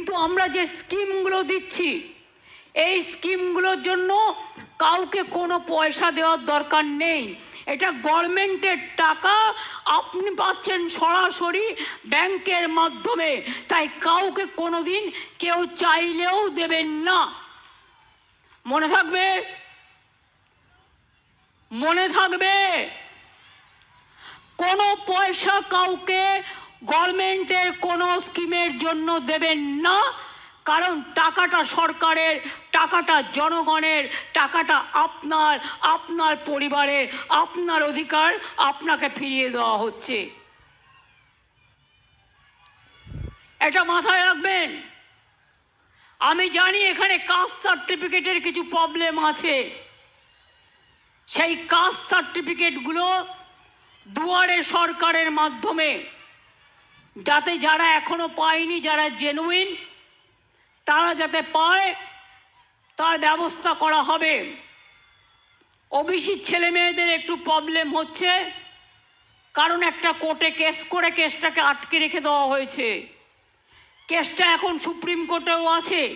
কিন্তু আমরা যে স্কিমগুলো দিচ্ছি, এই স্কিমগুলোর জন্য কাউকে কোনো পয়সা দেওয়ার দরকার নেই। এটা গভর্নমেন্টের টাকা, আপনি পাচ্ছেন সরাসরি ব্যাংকের মাধ্যমে। তাই কাউকে কোনোদিন কেউ চাইলেও দেবেন না। মনে থাকবে? মনে থাকবে? কোনো পয়সা কাউকে গভর্নমেন্টের কোনো স্কিমের জন্য দেবেন না, কারণ টাকাটা সরকারের, টাকাটা জনগণের, টাকাটা আপনার আপনার পরিবারের, আপনার অধিকার আপনাকে ফিরিয়ে দেওয়া হচ্ছে। এটা মাথায় রাখবেন। আমি জানি এখানে কাস্ট সার্টিফিকেটের কিছু প্রবলেম আছে। সেই কাস্ট সার্টিফিকেটগুলো দুয়ারে সরকারের মাধ্যমে যাতে যারা এখনও পায়নি, যারা জেনুইন তারা যাতে পায়, তার ব্যবস্থা করা হবে। ওবিসি ছেলে মেয়েদের একটু প্রবলেম হচ্ছে, কারণ একটা কোর্টে কেস করে কেসটাকে আটকে রেখে দেওয়া হয়েছে। কেসটা এখন সুপ্রিম কোর্টেও আছে।